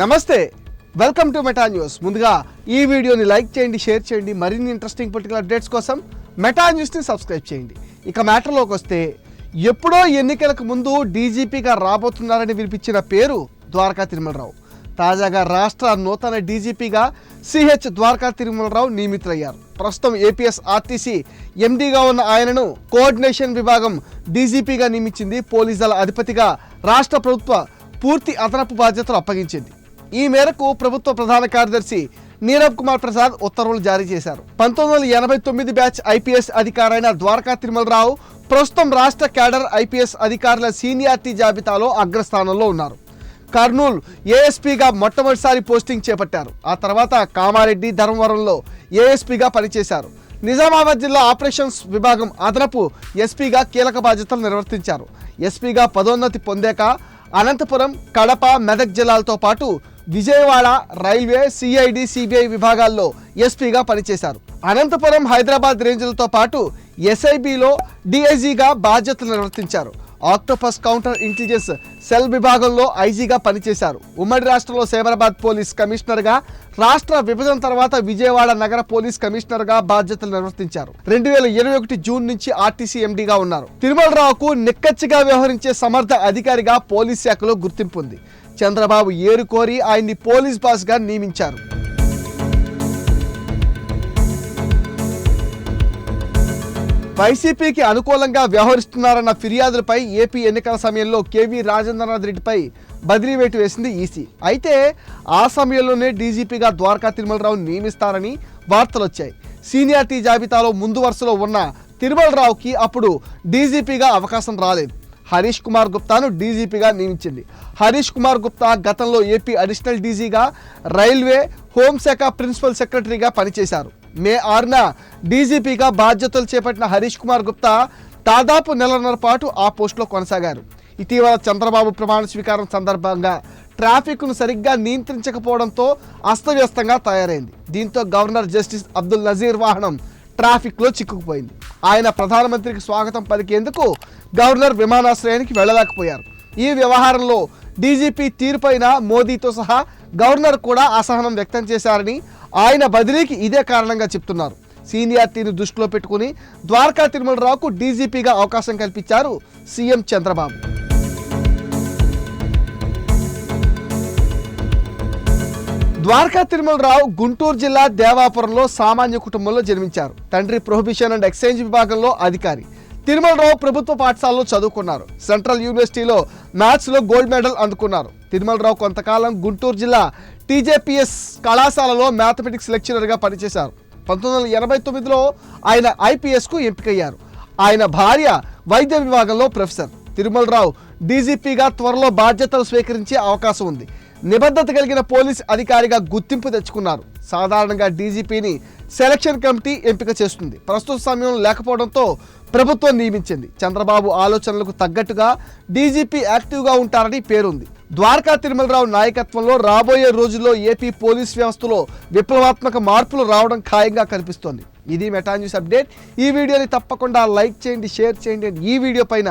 నమస్తే welcome to meta news ముందుగా ఈ వీడియోని లైక్ చేయండి షేర్ చేయండి మరిన్ని ఇంట్రెస్టింగ్ పొలిటికల్ అప్డేట్స్ కోసం మెటా న్యూస్ని సబ్స్క్రైబ్ చేయండి. ఇక మ్యాటర్లోకి వస్తే ఎప్పుడో ఎన్నికలకు ముందు డీజీపీగా రాబోతున్నారని వినిపించిన పేరు ద్వారకా తిరుమలరావు. తాజాగా రాష్ట్ర నూతన డీజీపీగా సిహెచ్ ద్వారకా తిరుమలరావు నియమితులయ్యారు. ప్రస్తుతం ఏపీఎస్ ఆర్టీసీ ఎండీగా ఉన్న ఆయనను కోఆర్డినేషన్ విభాగం డీజీపీగా నియమించింది. పోలీస్ దళ అధిపతిగా రాష్ట్ర ప్రభుత్వ పూర్తి అదనపు బాధ్యతలు అప్పగించింది. ఈ మేరకు ప్రభుత్వ ప్రధాన కార్యదర్శి నీరవ్ కుమార్ ప్రసాద్ ఉత్తర్వులు జారీ చేశారు. పంతొమ్మిది వందల ఎనభై తొమ్మిది బ్యాచ్ ఐపీఎస్ అధికారైన ద్వారకా తిరుమలరావు ప్రస్తుతం రాష్ట్ర క్యాడర్ ఐపీఎస్ అధికారుల సీనియారిటీ జాబితాలో అగ్రస్థానంలో ఉన్నారు. కర్నూలు ఏఎస్పీగా మొట్టమొదటిసారి పోస్టింగ్ చేపట్టారు. ఆ తర్వాత కామారెడ్డి ధర్మవరంలో ఏఎస్పీగా పనిచేశారు. నిజామాబాద్ జిల్లా ఆపరేషన్స్ విభాగం అదనపు ఎస్పీగా కీలక బాధ్యతలు నిర్వర్తించారు. ఎస్పీగా పదోన్నతి పొందాక అనంతపురం కడప మెదక్ జిల్లాలతో పాటు విజయవాడ రైల్వే సిఐడి సిబిఐ విభాగాల్లో ఎస్పీగా పనిచేశారు. అనంతపురం హైదరాబాద్ రేంజ్లతో పాటు ఎస్ఐబిలో డిఐజీగా బాధ్యతలు నిర్వర్తించారు. ఆక్టోపస్ కౌంటర్ ఇంటెలిజెన్స్ సెల్ విభాగంలో ఐజీగా పనిచేశారు. ఉమ్మడి రాష్ట్రంలో సైబరాబాద్ పోలీస్ కమిషనర్గా రాష్ట్ర విభజన తర్వాత విజయవాడ నగర పోలీస్ కమిషనర్గా బాధ్యతలు నిర్వర్తించారు. రెండు వేల ఇరవై ఒకటి జూన్ నుంచి ఆర్టీసీ ఎండీగా ఉన్నారు. తిరుమలరావుకు నిక్కచ్చిగా వ్యవహరించే సమర్థ అధికారిగా పోలీస్ శాఖలో గుర్తింపు ఉంది. చంద్రబాబు ఏరుకోరి ఆయన్ని పోలీస్ బాస్గా నియమించారు. వైసీపీకి అనుకూలంగా వ్యవహరిస్తున్నారన్న ఫిర్యాదులపై ఏపీ ఎన్నికల సమయంలో కేవీ రాజేంద్రనాథ్ రెడ్డిపై బదిలీ వేటు వేసింది ఈసీ. అయితే ఆ సమయంలోనే డీజీపీగా ద్వారకా తిరుమలరావు నియమిస్తారని వార్తలు వచ్చాయి సీనియారిటీ జాబితాలో ముందు వరుసలో ఉన్న తిరుమలరావుకి అప్పుడు డీజీపీగా అవకాశం రాలేదు. హరీష్ కుమార్ గుప్తాను డీజీపీగా నియమించింది. హరీష్ కుమార్ గుప్తా గతంలో ఏపీ అడిషనల్ డీజీగా రైల్వే హోంశాఖ ప్రిన్సిపల్ సెక్రటరీగా పనిచేశారు. మే ఆరున డీజీపీగా బాధ్యతలు చేపట్టిన హరీష్ కుమార్ గుప్తా దాదాపు నెలన్నర పాటు ఆ పోస్టులో కొనసాగారు. ఇటీవల చంద్రబాబు ప్రమాణ స్వీకారం సందర్భంగా ట్రాఫిక్ను సరిగ్గా నియంత్రించకపోవడంతో అస్తవ్యస్తంగా తయారైంది. దీంతో గవర్నర్ జస్టిస్ అబ్దుల్ నజీర్ వాహనం ట్రాఫిక్లో చిక్కుకుపోయింది. ఆయన ప్రధానమంత్రికి స్వాగతం పలికేందుకు గవర్నర్ విమానాశ్రయానికి వెళ్ళలేకపోయారు. ఈ వ్యవహారంలో డీజీపీ తీరుపైన మోదీతో సహా గవర్నర్ కూడా అసహనం వ్యక్తం చేశారని ఆయన బదిలీకి ఇదే కారణంగా చెప్తున్నారు. సీనియారిటీని దృష్టిలో పెట్టుకుని ద్వారకా తిరుమలరావుకు డీజీపీగా అవకాశం కల్పించారు సీఎం చంద్రబాబు. ద్వారకా తిరుమలరావు గుంటూరు జిల్లా దేవాపురంలో సామాన్య కుటుంబంలో జన్మించారు. తండ్రి ప్రొహిబిషన్ అండ్ ఎక్స్చేంజ్ విభాగంలో అధికారి. తిరుమలరావు ప్రభుత్వ పాఠశాలలో చదువుకున్నారు. సెంట్రల్ యూనివర్సిటీలో మ్యాథ్స్లో గోల్డ్ మెడల్ అందుకున్నారు. తిరుమలరావు కొంతకాలం గుంటూరు జిల్లా టీజేపీఎస్ కళాశాలలో మ్యాథమెటిక్స్ లెక్చరర్గా పనిచేశారు. పంతొమ్మిది వందల ఎనభై తొమ్మిదిలో ఆయన ఐపీఎస్కు ఎంపికయ్యారు. ఆయన భార్య వైద్య విభాగంలో ప్రొఫెసర్. తిరుమలరావు డీజీపీగా త్వరలో బాధ్యతలు స్వీకరించే అవకాశం ఉంది. నిబద్ధత కలిగిన పోలీస్ అధికారిగా గుర్తింపు తెచ్చుకున్నారు. సాధారణంగా డీజీపీని సెలక్షన్ కమిటీ ఎంపిక చేస్తుంది. ప్రస్తుత సమయం లేకపోవడంతో ప్రభుత్వం నియమించింది. చంద్రబాబు ఆలోచనలకు తగ్గట్టుగా డీజీపీ యాక్టివ్గా ఉంటారని పేరుంది. ద్వారకా తిరుమలరావు నాయకత్వంలో రాబోయే రోజుల్లో ఏపీ పోలీస్ వ్యవస్థలో విప్లవాత్మక మార్పులు రావడం ఖాయంగా కనిపిస్తోంది. ఇది మెటా న్యూస్ అప్డేట్. ఈ వీడియోని తప్పకుండా లైక్ చేయండి షేర్ చేయండి. ఈ వీడియో పైన